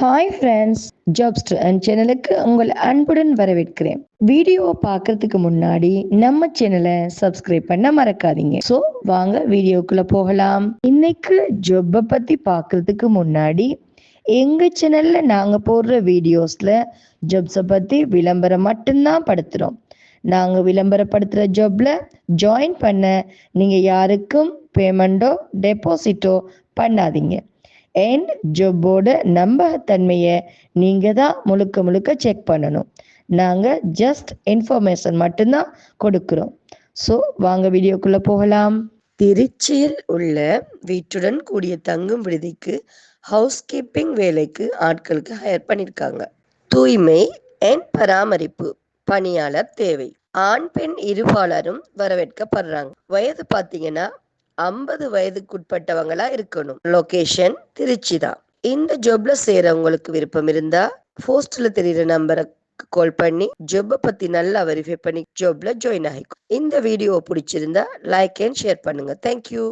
Hi friends ஜாப்ஸ்டர் and சேனலுக்கு உங்கள் அன்புடன் வரவேற்கிறேன். வீடியோ பார்க்கறதுக்கு முன்னாடி நம்ம சேனலை சப்ஸ்கிரைப் பண்ண மறக்காதீங்க. ஸோ வாங்க வீடியோக்குள்ள போகலாம். இன்னைக்கு ஜொப்பை பத்தி பார்க்கறதுக்கு முன்னாடி எங்க சேனல்ல நாங்க போடுற வீடியோஸ்ல ஜப்ஸை பத்தி விளம்பரம் மட்டும்தான் படுத்துறோம். நாங்க விளம்பரப்படுத்துற ஜாப்ல ஜாயின் பண்ண நீங்க யாருக்கும் பேமெண்ட்டோ டெபாசிட்டோ பண்ணாதீங்க. அண்ட் ஜொப்போட நம்பகத்தன்மையை நீங்கள் தான் முழுக்க முழுக்க செக் பண்ணணும். நாங்கள் ஜஸ்ட் இன்ஃபர்மேஷன் மட்டும்தான் கொடுக்குறோம். ஸோ வாங்க வீடியோக்குள்ளே போகலாம். திருச்சியில் உள்ள வீட்டுடன் கூடிய தங்கும் விடுதிக்கு ஹவுஸ் கீப்பிங் வேலைக்கு ஆட்களுக்கு ஹையர் பண்ணியிருக்காங்க தூய்மை அண்ட் பராமரிப்பு பணியாளர் தேவை. ஆண் பெண் இருபாலரும் வரவேற்கப்படுறாங்க. வயது பார்த்தீங்கன்னா ஐம்பது வயதுக்குட்பட்டவங்களா இருக்கணும். லொகேஷன் திருச்சி தான் இந்த ஜாப்ல சேரவங்களுக்கு விருப்பம் இருந்தா போஸ்ட்ல தெரியுற நம்பரை கால் பண்ணி ஜொப்பை பத்தி நல்லா வெரிஃபை பண்ணி ஜாப்ல ஜாயின் ஆகிக்கும் இந்த வீடியோ பிடிச்சிருந்தா லைக் அண்ட் ஷேர் பண்ணுங்க. Thank you